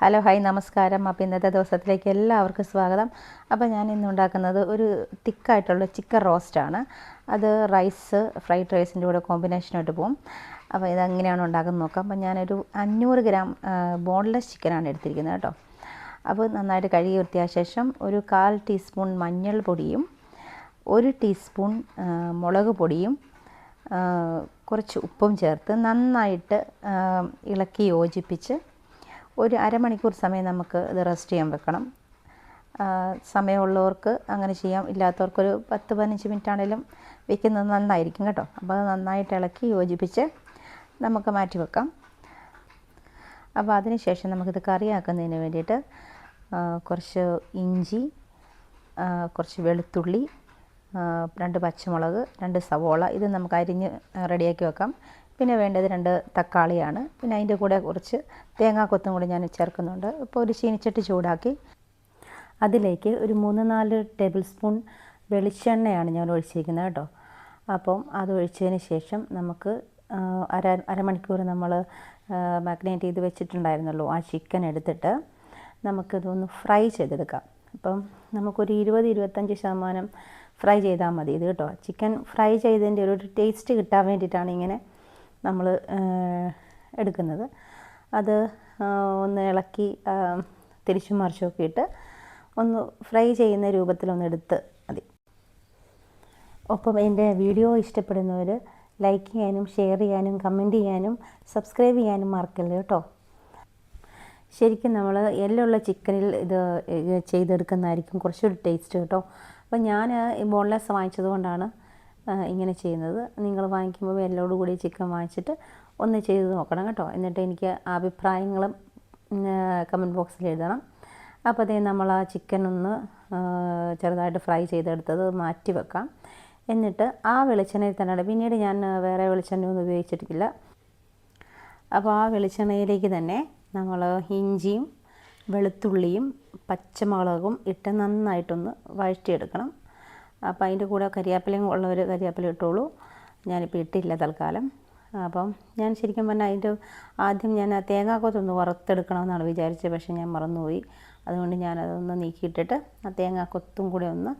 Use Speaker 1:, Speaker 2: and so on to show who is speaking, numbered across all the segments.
Speaker 1: Hello hi നമസ്കാരം. അപ്പോൾ ഇന്നത്തെ ദിവസത്തിലേക്ക് എല്ലാവർക്കും സ്വാഗതം. അപ്പോൾ ഞാൻ ഇന്ന് ഉണ്ടാക്കുന്നത് ഒരു തിക്കായിട്ടുള്ള ചിക്കൻ റോസ്റ്റാണ്. അത് റൈസ് ഫ്രൈഡ് റൈസിന്റെ കൂടെ കോമ്പിനേഷനായിട്ട് പോകും അപ്പോൾ ഇതെങ്ങനെയാണ് ഉണ്ടാക്കുന്നത് നോക്കാം. അപ്പോൾ ഞാനൊരു അഞ്ഞൂറ് ഗ്രാം ബോൺലെസ് ചിക്കനാണ് എടുത്തിരിക്കുന്നത് കേട്ടോ. അപ്പോൾ നന്നായിട്ട് കഴുകി വൃത്തിയ ശേഷം ഒരു കാൽ ടീസ്പൂൺ മഞ്ഞൾപ്പൊടിയും ഒരു ടീസ്പൂൺ മുളക് പൊടിയും കുറച്ച് ഉപ്പും ചേർത്ത് നന്നായിട്ട് ഇളക്കി യോജിപ്പിച്ച് ഒരു അരമണിക്കൂർ സമയം നമുക്ക് ഇത് റെസ്റ്റ് ചെയ്യാൻ വെക്കണം. സമയമുള്ളവർക്ക് അങ്ങനെ ചെയ്യാം. ഇല്ലാത്തവർക്കൊരു പത്ത് പതിനഞ്ച് മിനിറ്റ് ആണെങ്കിലും വെക്കുന്നത് നന്നായിരിക്കും കേട്ടോ. അപ്പോൾ അത് നന്നായിട്ട് ഇളക്കി യോജിപ്പിച്ച് നമുക്ക് മാറ്റി വെക്കാം. അപ്പോൾ അതിന് ശേഷം നമുക്കിത് കറിയാക്കുന്നതിന് വേണ്ടിയിട്ട് കുറച്ച് ഇഞ്ചി കുറച്ച് വെളുത്തുള്ളി രണ്ട് പച്ചമുളക് രണ്ട് സവോള ഇത് നമുക്ക് അരിഞ്ഞ് റെഡിയാക്കി വെക്കാം. പിന്നെ വേണ്ടത് രണ്ട് തക്കാളിയാണ്. പിന്നെ അതിന്റെ കൂടെ കുറച്ച് തേങ്ങാക്കൊത്തും കൂടി ഞാൻ ചേർക്കുന്നുണ്ട്. ഇപ്പോൾ ഒരു ചീനിച്ചട്ടി ചൂടാക്കി അതിലേക്ക് ഒരു മൂന്ന് നാല് ടേബിൾ സ്പൂൺ വെളിച്ചെണ്ണയാണ് ഞാൻ ഒഴിച്ചിരിക്കുന്നത് കേട്ടോ. അപ്പം അത് ഒഴിച്ചതിന് ശേഷം നമുക്ക് അര അരമണിക്കൂർ നമ്മൾ മാഗ്നേറ്റ് ചെയ്ത് വെച്ചിട്ടുണ്ടായിരുന്നല്ലോ ആ ചിക്കൻ എടുത്തിട്ട് നമുക്കിതൊന്ന് ഫ്രൈ ചെയ്തെടുക്കാം. അപ്പം നമുക്കൊരു ഇരുപത് ഇരുപത്തഞ്ച് ശതമാനം ഫ്രൈ ചെയ്താൽ മതി ഇത് കേട്ടോ. ചിക്കൻ ഫ്രൈ ചെയ്തതിന്റെ ഒരു ടേസ്റ്റ് കിട്ടാൻ വേണ്ടിയിട്ടാണ് ഇങ്ങനെ നമ്മൾ എടുക്കുന്നത്. അത് ഒന്ന് ഇളക്കി തിരിച്ചു മറിച്ചുമൊക്കെ ഇട്ട് ഒന്ന് ഫ്രൈ ചെയ്യുന്ന രൂപത്തിലൊന്ന് എടുത്ത് മതി. ഒപ്പം എന്റെ വീഡിയോ ഇഷ്ടപ്പെടുന്നവർ ലൈക്ക് ചെയ്യാനും ഷെയർ ചെയ്യാനും കമന്റ് ചെയ്യാനും സബ്സ്ക്രൈബ് ചെയ്യാനും മറക്കല്ലേ കേട്ടോ. ശരിക്കും നമ്മൾ എല്ലുള്ള ചിക്കനിൽ ഇത് ചെയ്തെടുക്കുന്നതായിരിക്കും കുറച്ചൊരു ടേസ്റ്റ് കേട്ടോ. അപ്പോൾ ഞാൻ ബോൺലെസ് വാങ്ങിച്ചത് കൊണ്ടാണ് ഇങ്ങനെ ചെയ്യുന്നത്. നിങ്ങൾ വാങ്ങിക്കുമ്പോൾ എല്ലോട് കൂടി ചിക്കൻ വാങ്ങിച്ചിട്ട് ഒന്ന് ചെയ്ത് നോക്കണം കേട്ടോ. എന്നിട്ട് എനിക്ക് അഭിപ്രായങ്ങളും കമന്റ് ബോക്സിൽ എഴുതണം. അപ്പോൾ അതേ നമ്മൾ ആ ചിക്കൻ ഒന്ന് ചെറുതായിട്ട് ഫ്രൈ ചെയ്തെടുത്തത് മാറ്റി വെക്കാം. എന്നിട്ട് ആ വെളിച്ചെണ്ണയിൽ തന്നെയാണ് പിന്നീട് ഞാൻ വേറെ വെളിച്ചെണ്ണ ഒന്നും ഉപയോഗിച്ചിട്ടില്ല. അപ്പോൾ ആ വെളിച്ചെണ്ണയിലേക്ക് തന്നെ നമ്മൾ ഇഞ്ചിയും വെളുത്തുള്ളിയും പച്ചമുളകും ഇട്ട് നന്നായിട്ടൊന്ന് വഴറ്റിയെടുക്കണം. അപ്പോൾ അതിന്റെ കൂടെ കരിയാപ്പിലയും ഉള്ളവർ കരിയാപ്പില ഇട്ടോളൂ. ഞാനിപ്പോൾ ഇട്ടില്ല തൽക്കാലം. അപ്പം ഞാൻ ശരിക്കും പറഞ്ഞാൽ അതിന്റെ ആദ്യം ഞാൻ ആ തേങ്ങാക്കൊത്തൊന്ന് വറുത്തെടുക്കണമെന്നാണ് വിചാരിച്ചത് പക്ഷേ ഞാൻ മറന്നുപോയി. അതുകൊണ്ട് ഞാൻ അതൊന്ന് നീക്കിയിട്ടിട്ട് ആ തേങ്ങാക്കൊത്തും കൂടെ ഒന്ന്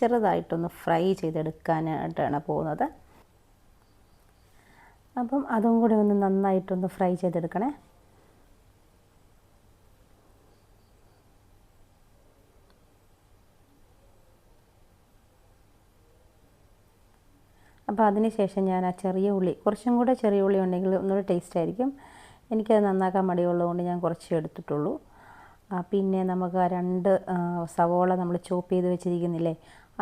Speaker 1: ചെറുതായിട്ടൊന്ന് ഫ്രൈ ചെയ്തെടുക്കാനായിട്ടാണ് പോകുന്നത്. അപ്പം അതും കൂടെ ഒന്ന് നന്നായിട്ടൊന്ന് ഫ്രൈ ചെയ്തെടുക്കണേ. അപ്പോൾ അതിന് ശേഷം ഞാൻ ആ ചെറിയ ഉള്ളി കുറച്ചും കൂടെ ചെറിയ ഉള്ളി ഉണ്ടെങ്കിൽ ഒന്നുകൂടെ ടേസ്റ്റ് ആയിരിക്കും. എനിക്കത് നന്നാക്കാൻ മടിയുള്ളതുകൊണ്ട് ഞാൻ കുറച്ച് എടുത്തിട്ടുള്ളൂ. പിന്നെ നമുക്ക് ആ രണ്ട് സവോള നമ്മൾ ചോപ്പ് ചെയ്ത് വെച്ചിരിക്കുന്നില്ലേ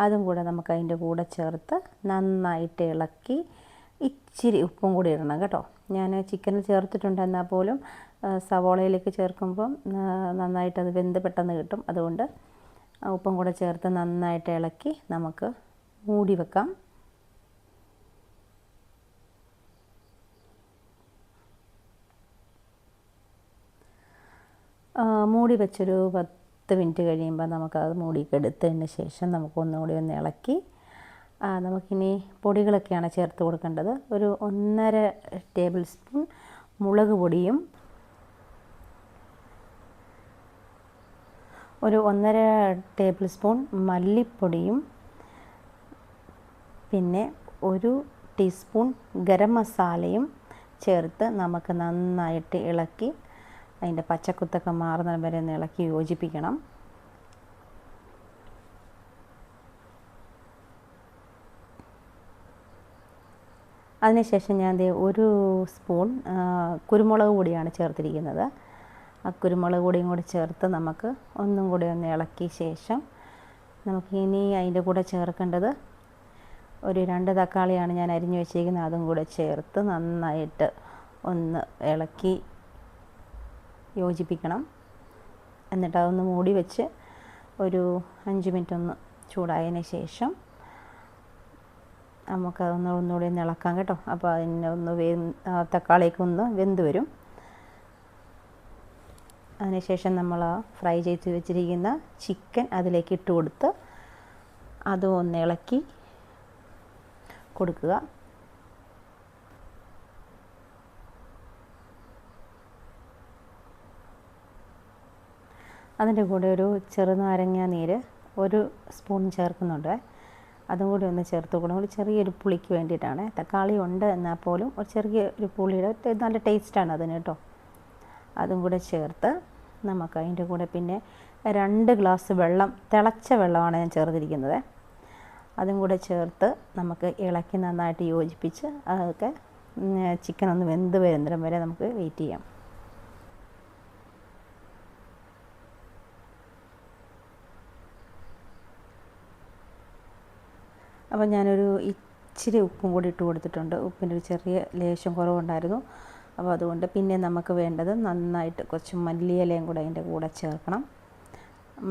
Speaker 1: അതും കൂടെ നമുക്ക് അതിന്റെ കൂടെ ചേർത്ത് നന്നായിട്ട് ഇളക്കി ഇച്ചിരി ഉപ്പും കൂടി ഇടണം കേട്ടോ. ഞാൻ ചിക്കനിൽ ചേർത്തിട്ടുണ്ട് എന്നാൽ പോലും സവോളയിലേക്ക് ചേർക്കുമ്പം നന്നായിട്ട് അത് വെന്ത് പെട്ടെന്ന് കിട്ടും. അതുകൊണ്ട് ഉപ്പും കൂടെ ചേർത്ത് നന്നായിട്ട് ഇളക്കി നമുക്ക് മൂടി വെക്കാം. മൂടി വെച്ചൊരു പത്ത് മിനിറ്റ് കഴിയുമ്പോൾ നമുക്കത് മൂടിയൊക്കെ എടുത്തതിന് ശേഷം നമുക്ക് ഒന്നുകൂടി ഒന്ന് ഇളക്കി നമുക്കിനി പൊടികളൊക്കെയാണ് ചേർത്ത് കൊടുക്കേണ്ടത്. ഒരു ഒന്നര ടേബിൾ സ്പൂൺ മുളക് പൊടിയും ഒരു ഒന്നര ടേബിൾ സ്പൂൺ മല്ലിപ്പൊടിയും പിന്നെ ഒരു ടീസ്പൂൺ ഗരം മസാലയും ചേർത്ത് നമുക്ക് നന്നായിട്ട് ഇളക്കി അതിന്റെ പച്ചക്കുത്തൊക്കെ മാറുന്ന വരെ ഒന്ന് ഇളക്കി യോജിപ്പിക്കണം. അതിനുശേഷം ഞാൻ ഒരു സ്പൂൺ കുരുമുളക് പൊടിയാണ് ചേർത്തിരിക്കുന്നത്. ആ കുരുമുളക് പൊടിയും കൂടി ചേർത്ത് നമുക്ക് ഒന്നും കൂടി ഒന്ന് ഇളക്കിയ ശേഷം നമുക്ക് ഇനി അതിന്റെ കൂടെ ചേർക്കേണ്ടത് ഒരു രണ്ട് തക്കാളിയാണ് ഞാൻ അരിഞ്ഞു വെച്ചിരിക്കുന്നത്. അതും കൂടെ ചേർത്ത് നന്നായിട്ട് ഒന്ന് ഇളക്കി യോജിപ്പിക്കണം. എന്നിട്ട് അതൊന്ന് മൂടി വെച്ച് ഒരു അഞ്ച് മിനിറ്റ് ഒന്ന് ചൂടായതിന് ശേഷം നമുക്കതൊന്ന് ഒന്നുകൂടി ഒന്ന് ഇളക്കാം കേട്ടോ. അപ്പോൾ അതിനെ ഒന്ന് വേ തക്കാളിയൊക്കെ ഒന്ന് വെന്ത് വരും. അതിനുശേഷം നമ്മൾ ഫ്രൈ ചെയ്ത് വെച്ചിരിക്കുന്ന ചിക്കൻ അതിലേക്ക് ഇട്ട് കൊടുത്ത് അതും ഒന്ന് ഇളക്കി കൊടുക്കുക. അതിന്റെ കൂടെ ഒരു ചെറുനാരങ്ങ നീര് ഒരു സ്പൂൺ ചേർക്കുന്നുണ്ട്. അതും കൂടി ഒന്ന് ചേർത്ത് കൊടുക്കണം. ഒരു ചെറിയൊരു പുളിക്ക് വേണ്ടിയിട്ടാണ്. തക്കാളി ഉണ്ട് എന്നാൽ പോലും ഒരു ചെറിയ ഒരു പുളിയുടെ നല്ല ടേസ്റ്റാണ് അതിന് കേട്ടോ. അതും കൂടെ ചേർത്ത് നമുക്ക് അതിന്റെ കൂടെ പിന്നെ രണ്ട് ഗ്ലാസ് വെള്ളം തിളച്ച വെള്ളമാണ് ഞാൻ ചേർത്തിരിക്കുന്നത്. അതും കൂടെ ചേർത്ത് നമുക്ക് ഇളക്കി നന്നായിട്ട് യോജിപ്പിച്ച് അതൊക്കെ ചിക്കൻ ഒന്ന് വെന്ത് വരുന്നിടം വരെ നമുക്ക് വെയിറ്റ് ചെയ്യാം. അപ്പോൾ ഞാനൊരു ഇച്ചിരി ഉപ്പും കൂടി ഇട്ട് കൊടുത്തിട്ടുണ്ട്. ഉപ്പിന്റെ ഒരു ചെറിയ ലേശം കുറവുണ്ടായിരുന്നു. അപ്പോൾ അതുകൊണ്ട് പിന്നെ നമുക്ക് വേണ്ടത് നന്നായിട്ട് കുറച്ച് മല്ലിയിലയും കൂടെ അതിന്റെ കൂടെ ചേർക്കണം.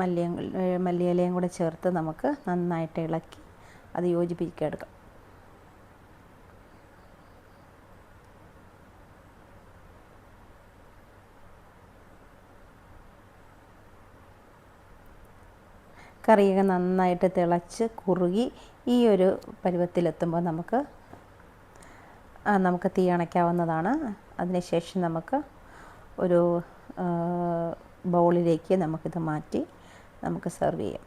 Speaker 1: മല്ലിയ മല്ലിയിലയും കൂടെ ചേർത്ത് നമുക്ക് നന്നായിട്ട് ഇളക്കി അത് യോജിപ്പിച്ചെടുക്കാം കറിയൊക്കെ നന്നായിട്ട് തിളച്ച് കുറുകി ഈ ഒരു പരുവത്തിലെത്തുമ്പോൾ നമുക്ക് നമുക്ക് തീ അണയ്ക്കാവുന്നതാണ്. അതിനുശേഷം നമുക്ക് ഒരു ബൗളിലേക്ക് നമുക്കിത് മാറ്റി നമുക്ക് സെർവ് ചെയ്യാം.